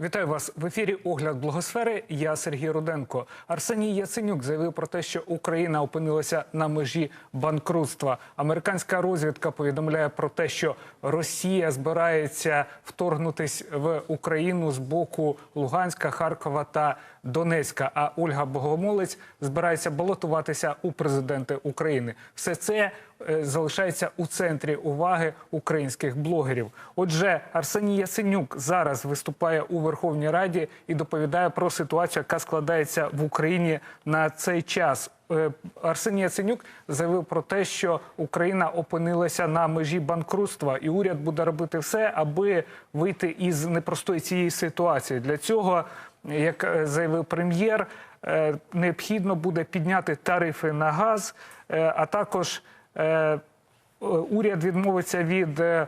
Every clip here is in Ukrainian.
Вітаю вас в ефірі. Огляд благосфери. Я Сергій Руденко. Арсеній Яценюк заявив про те, що Україна опинилася на межі банкрутства. Американська розвідка повідомляє про те, що Росія збирається вторгнутись в Україну з боку Луганська, Харкова та Донецька. А Ольга Богомолець збирається балотуватися у президенти України. Все це залишається у центрі уваги українських блогерів. Отже, Арсеній Яценюк зараз виступає у Верховній Раді і доповідає про ситуацію, яка складається в Україні на цей час. Е, Арсеній Яценюк заявив про те, що Україна опинилася на межі банкрутства, і уряд буде робити все, аби вийти із непростої цієї ситуації. Для цього, як е, заявив прем'єр, е, необхідно буде підняти тарифи на газ, е, а також е, е, уряд відмовиться від е,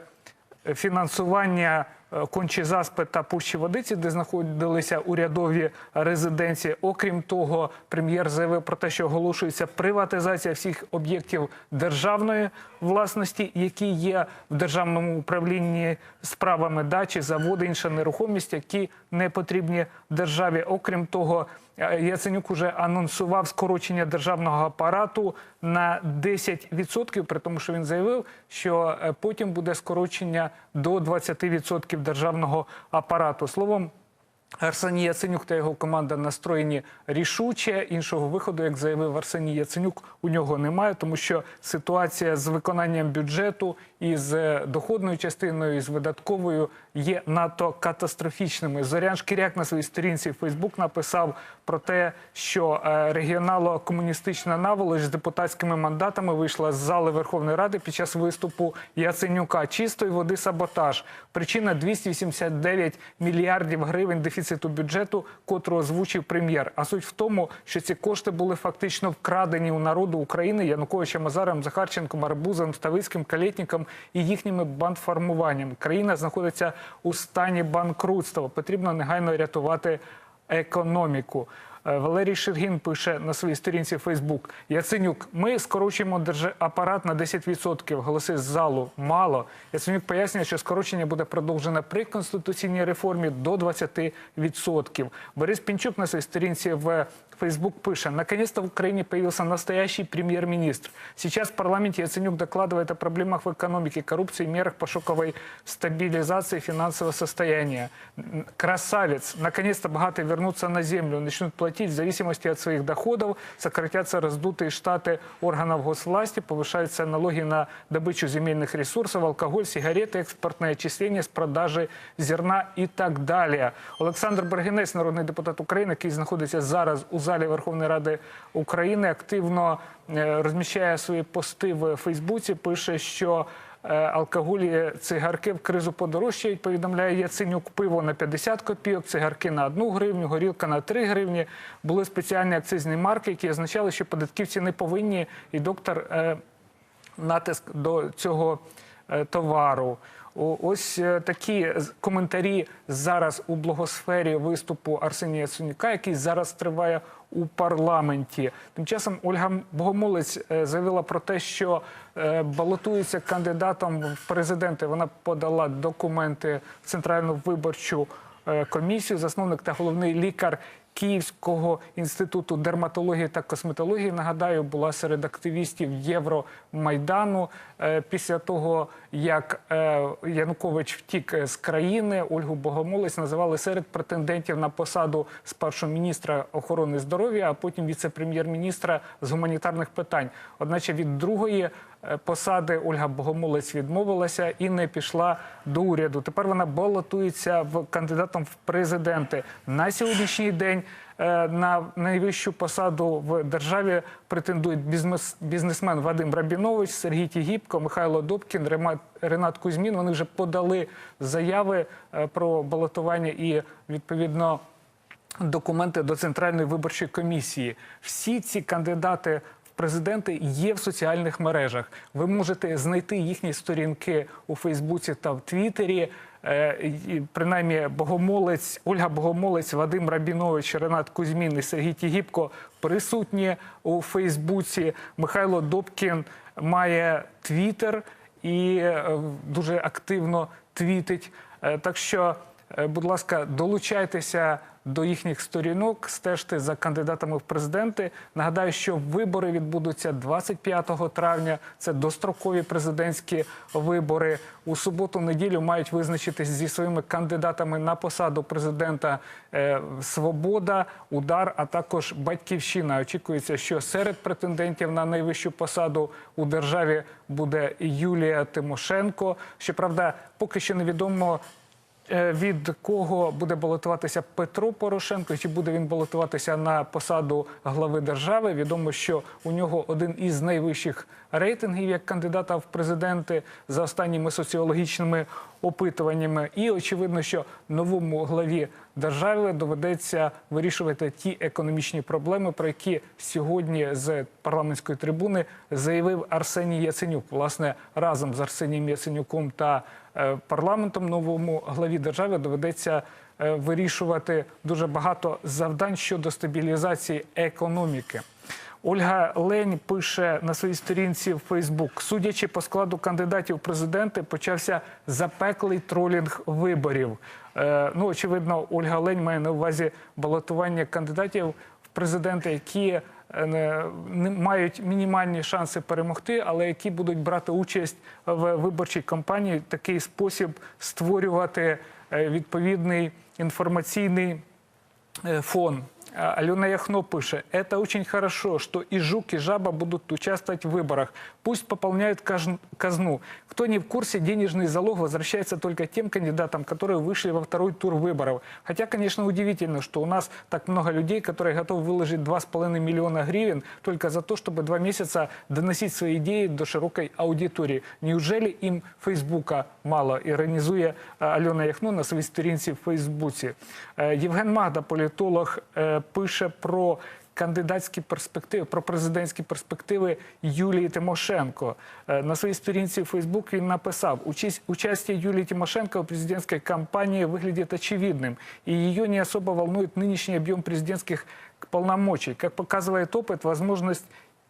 фінансування е, Кончі-Заспи та Пущі Водиці, де знаходилися урядові резиденції. Окрім того, прем'єр заявив про те, що оголошується приватизація всіх об'єктів державної власності, які є в державному управлінні справами дачі, заводи, інша нерухомість, які не потрібні державі. Окрім того, е, Яценюк уже анонсував скорочення державного апарату на 10%, при тому, що він заявив, що е, потім буде скорочення до 20% державного апарату. Словом, Арсеній Яценюк та його команда настроєні рішуче. Іншого виходу, як заявив Арсеній Яценюк, у нього немає, тому що ситуація з виконанням бюджету і з доходною частиною, і з видатковою є надто катастрофічними. Зорян Шкіряк на своїй сторінці в Фейсбук написав про те, що е, регіонало-комуністична наволоч з депутатськими мандатами вийшла з зали Верховної Ради під час виступу Яценюка. Чистої води саботаж. Причина 289 мільярдів гривень дефіциту бюджету, котру озвучив прем'єр. А суть в тому, що ці кошти були фактично вкрадені у народу України Януковичем, Азаром, Захарченком, Арбузом, Ставицьким, Калєтніком і їхніми бандформуваннями. Країна знаходиться у стані банкрутства. Потрібно негайно рятувати економіку. Е, Валерій Шергін пише на своїй сторінці Фейсбук. Яценюк, ми скорочуємо держапарат на 10%. Голоси з залу мало. Яценюк пояснює, що скорочення буде продовжено при конституційній реформі до 20%. Борис Пінчук на своїй сторінці в Фейсбук пише, наконец-то в Украине появился настоящий премьер-министр. Сейчас в парламенте Яценюк докладывает о проблемах в экономике, коррупции, мерах пошуковой стабилизации финансового состояния. Н- Красавец. Наконец-то богатые вернутся на землю, начнут платить в зависимости от своих доходов, сократятся раздутые штаты органов госвласти, повышаются налоги на добычу земельных ресурсов, алкоголь, сигареты, экспортное отчисление с продажи зерна і так далі. Олександр Бергенець, народний депутат України, який знаходиться зараз у залі Верховної Ради України, активно е, розміщає свої пости в Фейсбуці. Пише, що е, алкоголь і цигарки в кризу подорожчають. Повідомляє Яценюк. Пиво на 50 копійок, цигарки на 1 гривню, горілка на 3 гривні. Були спеціальні акцизні марки, які означали, що податківці не повинні. І доктор е, натиск до цього е, товару. Ось е, такі коментарі зараз у благосфері виступу Арсенія Яценюка, який зараз триває у парламенті. Тим часом Ольга Богомолець е, заявила про те, що е, балотується кандидатом в президенти. Вона подала документи в Центральну виборчу е, комісію, засновник та головний лікар Київського інституту дерматології та косметології. Нагадаю, була серед активістів Євромайдану. Е, Після того, як е, Янукович втік е, з країни, Ольгу Богомолець називали серед претендентів на посаду спершу міністра охорони здоров'я, а потім віце-прем'єр-міністра з гуманітарних питань. Одначе від другої е, посади Ольга Богомолець відмовилася і не пішла до уряду. Тепер вона балотується в кандидатом в президенти на сьогоднішній день. е, На найвищу посаду в державі претендують бізнес- бізнесмен Вадим Рабінович, Сергій Тігіпко, Михайло Добкін, Рема- Ренат Кузьмін. Вони вже подали заяви е, про балотування і відповідно документи до Центральної виборчої комісії. Всі ці кандидати президенти є в соціальних мережах. Ви можете знайти їхні сторінки у Фейсбуці та в Твіттері. Е, Принаймні, Богомолець, Ольга Богомолець, Вадим Рабінович, Ренат Кузьмін і Сергій Тігіпко присутні у Фейсбуці. Михайло Добкін має Твіттер і е, дуже активно твітить. Е, Так що Будь ласка, долучайтеся до їхніх сторінок, стежте за кандидатами в президенти. Нагадаю, що вибори відбудуться 25 травня. Це дострокові президентські вибори. У суботу-неділю мають визначитись зі своїми кандидатами на посаду президента е, Свобода, Удар, а також Батьківщина. Очікується, що серед претендентів на найвищу посаду у державі буде Юлія Тимошенко. Щоправда, поки що невідомо. Е, Від кого буде балотуватися Петро Порошенко? Чи буде він балотуватися на посаду глави держави? Відомо, що у нього один із найвищих рейтингів як кандидата в президенти за останніми соціологічними опитуваннями. І очевидно, що новому главі держави доведеться вирішувати ті економічні проблеми, про які сьогодні з парламентської трибуни заявив Арсеній Яценюк. Власне, разом з Арсенієм Яценюком та парламентом новому главі держави доведеться е, вирішувати дуже багато завдань щодо стабілізації економіки. Ольга Лень пише на своїй сторінці в Фейсбук: судячи по складу кандидатів президенти, почався запеклий тролінг виборів. Е, ну, очевидно, Ольга Лень має на увазі балотування кандидатів в президенти, які е, мають мінімальні шанси перемогти, але які будуть брати участь в виборчій кампанії, такий спосіб створювати е, відповідний інформаційний э, фон. А, Алена Яхно пише, это очень хорошо, что и жук, и жаба будут участвовать в выборах. Пусть пополняют каж- казну. Кто не в курсе, денежный залог возвращается только тем кандидатам, которые вышли во второй тур выборов. Хотя, конечно, удивительно, что у нас так много людей, которые готовы выложить 2,5 миллиона гривен только за то, чтобы два месяца доносить свои идеи до широкой аудитории. Неужели им Фейсбука мало? Іронізує е, Альона Яхно на своїй сторінці в Фейсбуці. Е, Євген Магда, політолог, е, пише про кандидатські перспективи, про президентські перспективи Юлії Тимошенко. Е, На своїй сторінці в Фейсбук він написав, «Участь- участие Юлии Тимошенко в президентской кампании выглядит очевидным, и ее не особо волнует нынешний объем президентских полномочий. Как показывает опыт, возможность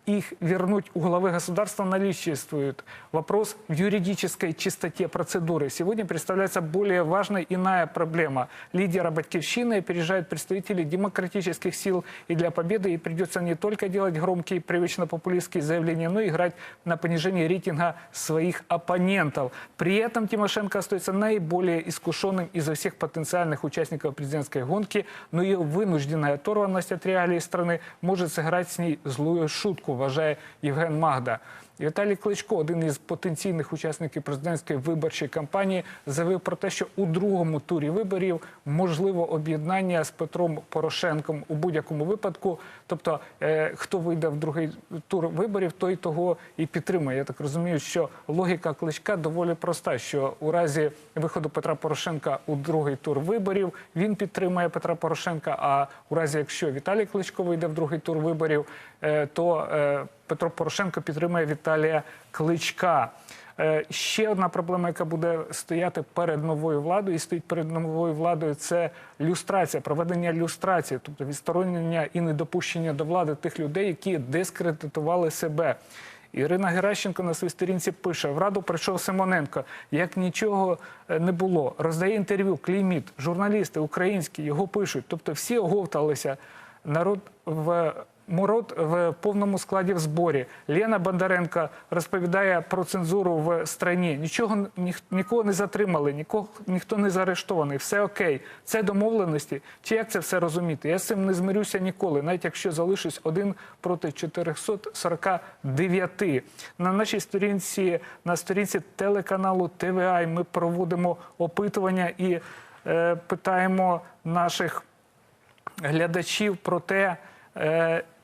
их вернуть у главы государства наличествует. Вопрос в юридической чистоте процедуры. Сегодня представляется более важной иная проблема. Лидера Батьковщины опережают представители демократических сил, и для победы ей придется не только делать громкие, привычно популистские заявления, но и играть на понижение рейтинга своих оппонентов. При этом Тимошенко остается наиболее искушенным из всех потенциальных участников президентской гонки, но ее вынужденная оторванность от реалий страны может сыграть с ней злую шутку, вважає Євген Магда. Віталій Кличко, один із потенційних учасників президентської виборчої кампанії, заявив про те, що у другому турі виборів можливо об'єднання з Петром Порошенком у будь-якому випадку. Тобто, е, хто вийде в другий тур виборів, той того і підтримує. Я так розумію, що логіка кличка доволі проста: що у разі виходу Петра Порошенка у другий тур виборів він підтримує Петра Порошенка. А у разі, якщо Віталій Кличко вийде в другий тур виборів, е, то е, Петро Порошенко підтримує Віталія Кличка. Е, Ще одна проблема, яка буде стояти перед новою владою, і стоїть перед новою владою, це люстрація, проведення люстрації, тобто відсторонення і недопущення до влади тих людей, які дискредитували себе. Ірина Геращенко на своїй сторінці пише: в раду прийшов Симоненко, як нічого е, не було. Роздає інтерв'ю, клейміт, журналісти українські його пишуть. Тобто всі оговталися. Народ в Мород в повному складі в зборі. Лена Бондаренко розповідає про цензуру в страні. Нічого ніх- нікого не затримали, нікого ніхто не заарештований. Все окей. Це домовленості. Чи як це все розуміти? Я з цим не змирюся ніколи, навіть якщо залишусь один проти 449. На нашій сторінці, на сторінці телеканалу ТВА ми проводимо опитування і е, питаємо наших глядачів про те,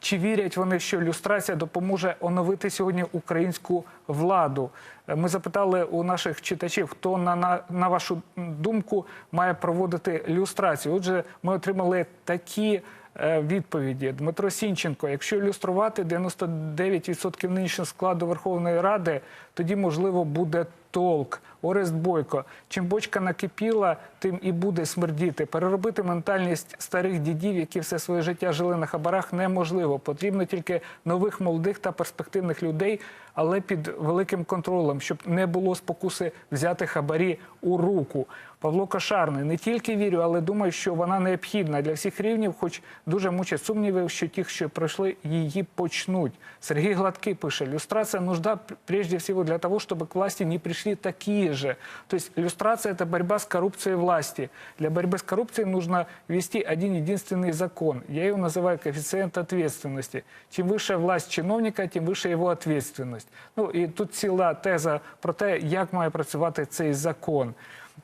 чи вірять вони, що люстрація допоможе оновити сьогодні українську владу. Е, Ми запитали у наших читачів, хто на, на, на вашу думку має проводити люстрацію. Отже, ми отримали такі е, відповіді. Дмитро Сінченко, якщо ілюструвати 99% нинішнього складу Верховної Ради, тоді можливо буде толк. Орест Бойко. Чим бочка накипіла, тим і буде смердіти. Переробити ментальність старих дідів, які все своє життя жили на хабарах, неможливо. Потрібно тільки нових молодих та перспективних людей але під великим контролем, щоб не було спокуси взяти хабарі у руку. Павло Кошарний не тільки вірю, але думаю, що вона необхідна для всіх рівнів, хоч дуже мучать сумніви, що ті, що пройшли, її почнуть. Сергій Гладкий пише: люстрация нужна прежде всего для того, чтобы к власти не пришли такие же. То есть иллюстрация – это борьба с коррупцией власти. Для борьбы с коррупцией нужно ввести один единственный закон. Я его называю коэффициент ответственности. Чем выше власть чиновника, тим выше його ответственность. Ну і тут ціла теза про те, як має працювати цей закон.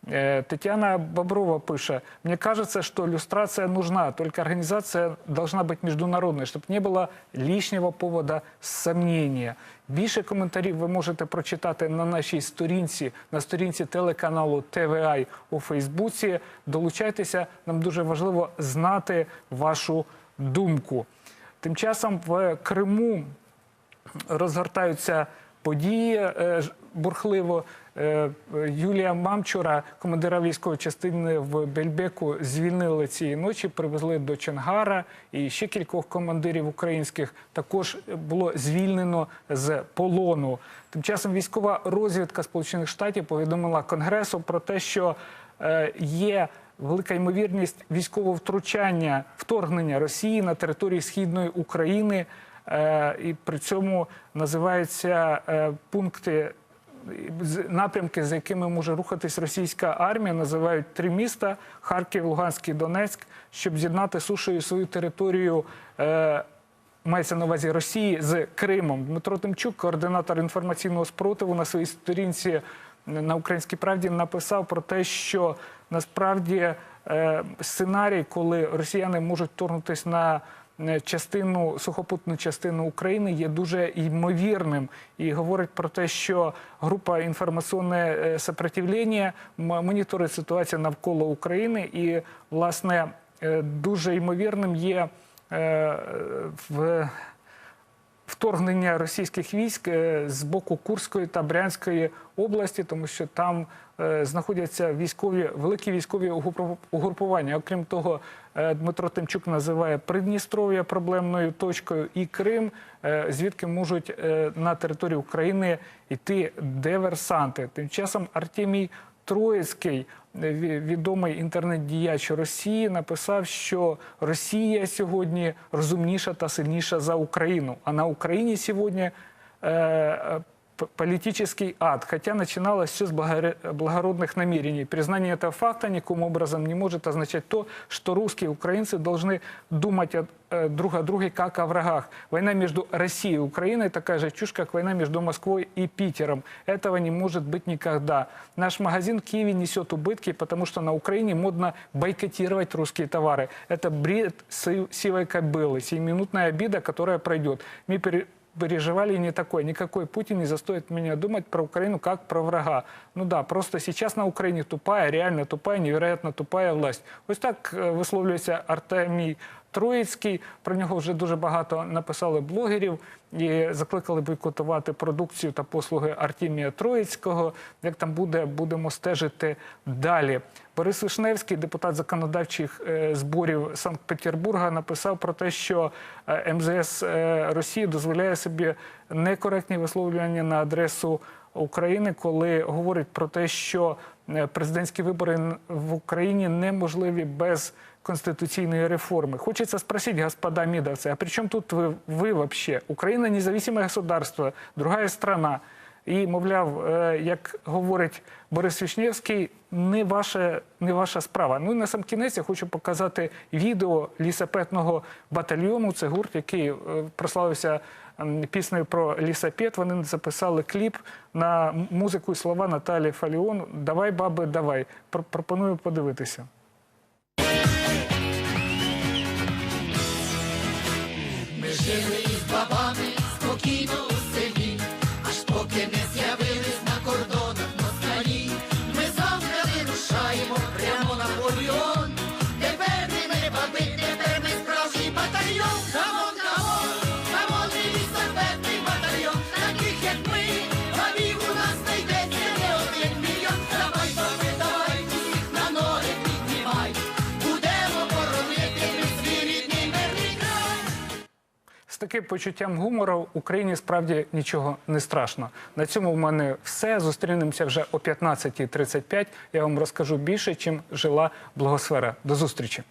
Э, Тетяна Боброва пише, мне кажется, что иллюстрация нужна, только организация должна быть международной, чтобы не было лишнего повода сомнения. Більше коментарів ви можете прочитати на нашій сторінці, на сторінці телеканалу ТВА у Фейсбуці. Долучайтеся, нам дуже важливо знати вашу думку. Тим часом в Криму розгортаються події е, бурхливо. Е, Юлія Мамчура, командира військової частини в Бельбеку, звільнили цієї ночі, привезли до Чонгара. І ще кількох командирів українських також було звільнено з полону. Тим часом військова розвідка Сполучених Штатів повідомила Конгресу про те, що е, є велика ймовірність військового втручання, вторгнення Росії на території східної України. Е, І при цьому називаються е, пункти напрямки, за якими може рухатись російська армія, називають три міста: Харків, Луганськ і Донецьк, щоб з'єднати сушею свою територію. Е, Мається на увазі Росії з Кримом. Дмитро Тимчук, координатор інформаційного спротиву, на своїй сторінці на Українській правді написав про те, що насправді сценарій, коли росіяни можуть вторгнутися на частину сухопутну частину України, є дуже ймовірним і говорить про те, що група інформаційне е, сопротивлення моніторить ситуацію навколо України, і власне е, дуже ймовірним є е, в вторгнення російських військ е, з боку Курської та Брянської області, тому що там е, знаходяться військові великі військові угрупування. Окрім того, е, Дмитро Тимчук називає Придністров'я проблемною точкою і Крим, звідки можуть на територію України йти диверсанти. Тим часом Артемій Троїцький, е, відомий інтернет-діяч Росії, написав, що Росія сьогодні розумніша та сильніша за Україну. А на Україні сьогодні е, е, политический ад. Хотя начиналось все с благо- благородных намерений. Признание этого факта никаким образом не может означать то, что русские и украинцы должны думать о- э, друг о друге как о врагах. Война между Россией и Украиной такая же чушь, как война между Москвой и Питером. Этого не может быть никогда. Наш магазин в Киеве несет убытки, потому что на Украине модно бойкотировать русские товары. Это бред си- сивой кобылы, сиюминутная обида, которая пройдет. Мы пере- переживали не такое. Никакой Путин не заставит меня думать про Украину как про врага. Ну да, просто сейчас на Украине тупая, реально тупая, невероятно тупая власть. Ось так е, висловлюється Артемій Троїцький. Про нього вже дуже багато написали блогерів і закликали бойкотувати продукцію та послуги Артемія Троїцького. Як там буде, будемо стежити далі. Борис Вишневський, депутат законодавчих е, зборів Санкт-Петербурга, написав про те, що е, МЗС е, Росії дозволяє собі некоректні висловлювання на адресу України, коли говорить про те, що президентські вибори в Україні неможливі без конституційної реформи. Хочеться спросить, господа мидовцы, а при чем тут вы, вы вообще? Украина независимое государство, другая страна. І, мовляв, е, як говорить Борис Вішнєвський, не ваша, не ваша справа. Ну і на сам кінець я хочу показати відео лісапетного батальйону. Це гурт, який е, прославився м, піснею про лісапет. Вони записали кліп на м- музику і слова Наталі Фаліон. Давай, баби, давай. Пр- Пропоную подивитися. Жили з бабами спокійно таким почуттям гумору Україні справді нічого не страшно. На цьому в мене все. Зустрінемося вже о 15.35. Я вам розкажу більше, чим жила благосфера. До зустрічі.